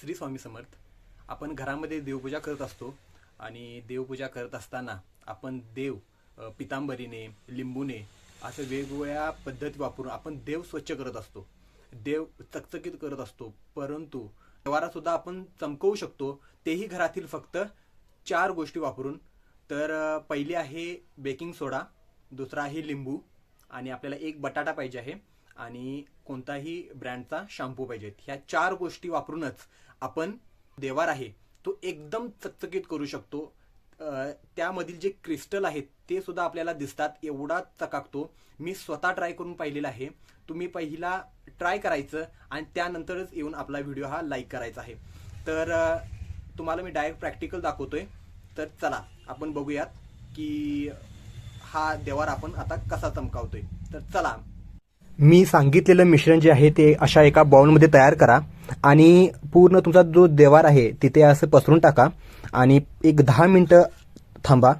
श्री स्वामी समर्थ. आपण घरामध्ये देवपूजा करत असतो आणि देवपूजा करत असताना आपण देव पितांबरीने लिंबूने असं वेगवेगळ्या पद्धती वापरून आपण देव स्वच्छ करत असतो. देव चकचकीत करत असतो परंतु सुद्धा आपण चमकवू शकतो. तेही घरातील फक्त चार गोष्टी वापरून. तर पहिली आहे बेकिंग सोडा दुसरा आहे लिंबू आणि आपल्याला एक बटाटा पाहिजे आहे. आणि कोणताही ब्रँडचा शॅम्पू पाहिजेत ह्या चार गोष्टी वापरूनच आपण देवार आहे तो एकदम चकचकीत करू शकतो. त्यामधील जे क्रिस्टल आहेत ते सुद्धा आपल्याला दिसतात. एवढा चकाकतो. मी स्वतः ट्राय करून पाहिलेला आहे. तुम्ही पहिला ट्राय करायचं आणि त्यानंतरच येऊन आपला व्हिडिओ हा लाईक करायचा आहे. तर तुम्हाला मी डायरेक्ट प्रॅक्टिकल दाखवतोय. तर चला आपण बघूयात की हा देवार आपण आता कसा चमकावतोय. तर चला मी सांगितलेलं मिश्रण जे आहे ते अशा एका बाउलमध्ये तयार करा. आणि पूर्ण तुमचा जो देवार आहे तिथे असं पसरून टाका. आणि एक दहा मिनटं थांबा.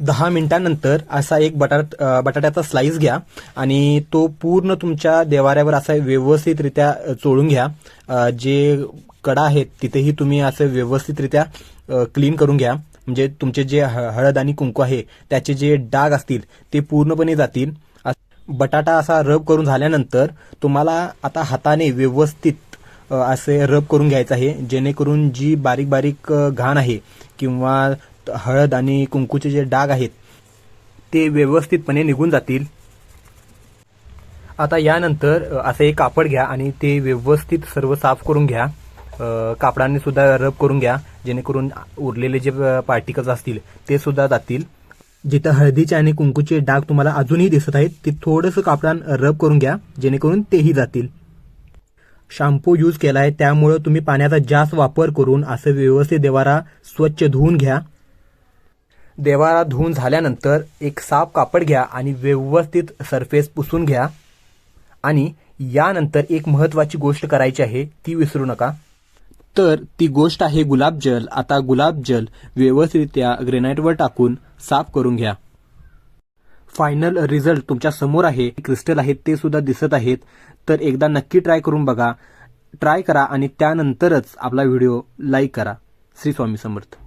दहा मिनिटांनंतर असा एक बटाट बटाट्याचा स्लाइस घ्या. आणि तो पूर्ण तुमच्या देवाऱ्यावर असा व्यवस्थितरित्या चोळून घ्या. जे कडा आहेत तिथेही तुम्ही असं व्यवस्थितरित्या क्लीन करून घ्या. म्हणजे तुमचे जे ह- हळद आणि कुंकू आहे त्याचे जे डाग असतील ते पूर्णपणे जातील. बटाटा असा रब करून झाल्यानंतर तुम्हाला आता हाताने व्यवस्थित असे रब करून घ्यायचं आहे. जेणेकरून जी बारीक बारीक घाण आहे किंवा हळद आणि कुंकूचे जे डाग आहेत ते व्यवस्थितपणे निघून जातील. आता यानंतर असे असं एक कापड घ्या आणि ते व्यवस्थित सर्व साफ करून घ्या. कापडाने सुद्धा रब करून घ्या जेणेकरून उरलेले जे पार्टिकल्स असतील ते सुद्धा जातील. जिथं हळदीचे आणि कुंकूचे डाग तुम्हाला अजूनही दिसत आहेत ते थोडंसं कापडान रब करून घ्या जेणेकरून तेही जातील. शॅम्पू यूज केला आहे त्यामुळं तुम्ही पाण्याचा जास्त वापर करून असं व्यवस्थित देवारा स्वच्छ धुवून घ्या. देवारा धुवून झाल्यानंतर एक साफ कापड घ्या आणि व्यवस्थित सरफेस पुसून घ्या. आणि यानंतर एक महत्त्वाची गोष्ट करायची आहे ती विसरू नका. तर ती गोष्ट आहे गुलाबजल आता गुलाबजल व्यवस्थितरित्या ग्रेनाईटवर टाकून साफ करून घ्या. फायनल रिझल्ट तुमच्यासमोर आहे. क्रिस्टल आहेत ते सुद्धा दिसत आहेत. तर एकदा नक्की ट्राय करून बघा. ट्राय करा आणि त्यानंतरच आपला व्हिडिओ लाईक करा. श्री स्वामी समर्थ.